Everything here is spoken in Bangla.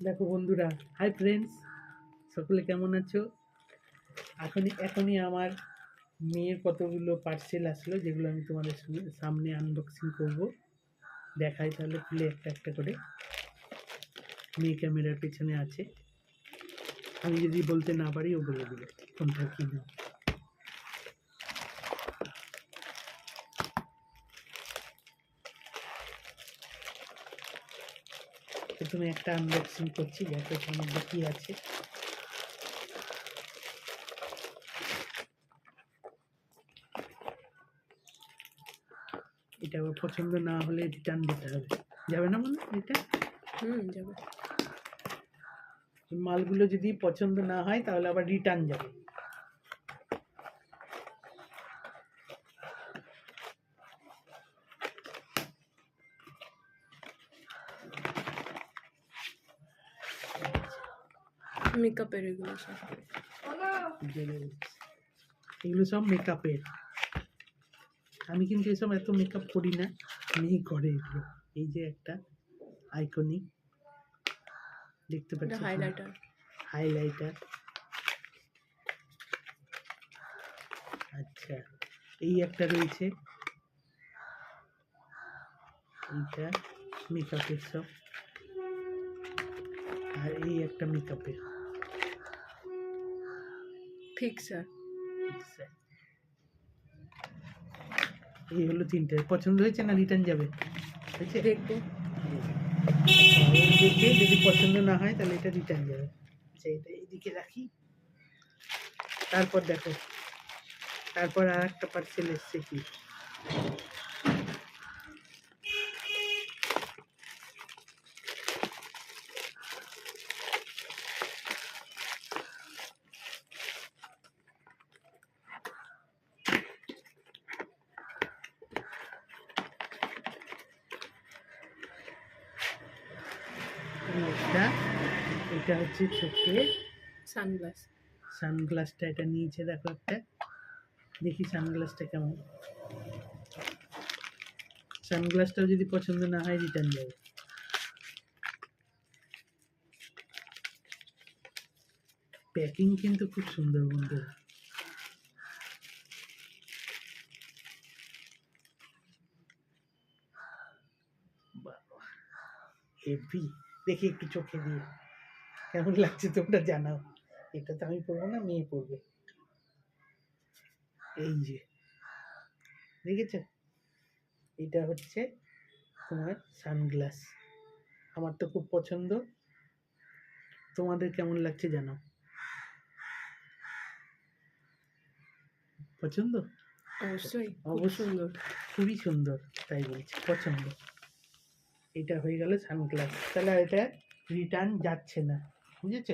দেখো বন্ধুরা হাই ফ্রেন্ডস সকলে কেমন আছো? এখনই এখনই আমার মেয়ের কতগুলো পার্সেল আসলো, যেগুলো আমি তোমাদের সামনে আনবক্সিং করব। দেখাই তাহলে, খুলে একটা একটা করে। মেয়ে ক্যামেরার পেছনে আছে। আমি যদি বলতে না পারি, ও বলে দেবে। কোনটা কী প্রথমে একটা আনবক্সিং করছি দেখো এটার মধ্যে কী আছে। এটা আবার পছন্দ না হলে রিটার্ন দিতে হবে। যাবে না মনে? এটা? হুম যাবে। মালগুলো যদি পছন্দ না হয় তাহলে আবার রিটার্ন যাবে। মেকআপের এগুলো সব। এগুলো সব মেকআপের আমি কিন্তু এসব এত মেকআপ করি না মেয়ে করে এগুলো এই যে একটা আইকনিক দেখতে পাচ্ছি হাইলাইটার হাইলাইটার আচ্ছা এই একটা রয়েছে। এইটা মেকআপের সব। আর এই একটা মেকআপের ফিক্সার স্যার এই হলো তিনটে। পছন্দ হয়েছে না রিটার্ন যাবে? হয়েছে? দেখব। দেখে যদি পছন্দ না হয় তাহলে এটা রিটার্ন যাবে। আচ্ছা এটা এইদিকে রাখি। তারপর দেখো। তারপর আর একটা পার্সেল এসছে কি? এটা এটা হচ্ছে চোখে। সানগ্লাস সানগ্লাসটা এটা নিয়েছে দেখো একটা। দেখি সানগ্লাসটা কেমন। সানগ্লাসটাও যদি পছন্দ না হয় রিটার্ন যাবে প্যাকিং কিন্তু খুব সুন্দর বন্ধুরা। হেভি দেখি একটু চোখে দিয়ে। কেমন লাগছে তোমরা জানাও। এটা তো আমি পরবো না মেয়ে পরবে এই যে। দেখেছ? এটা হচ্ছে তোমার সানগ্লাস। আমার তো খুব পছন্দ। তোমাদের কেমন লাগছে জানাও। পছন্দ? অবশ্যই অবশ্যই। সুন্দর। খুবই সুন্দর তাই বলছি পছন্দ। এটা হয়ে গেল সানগ্লাস। তাহলে এটা রিটার্ন যাচ্ছে না বুঝেছ?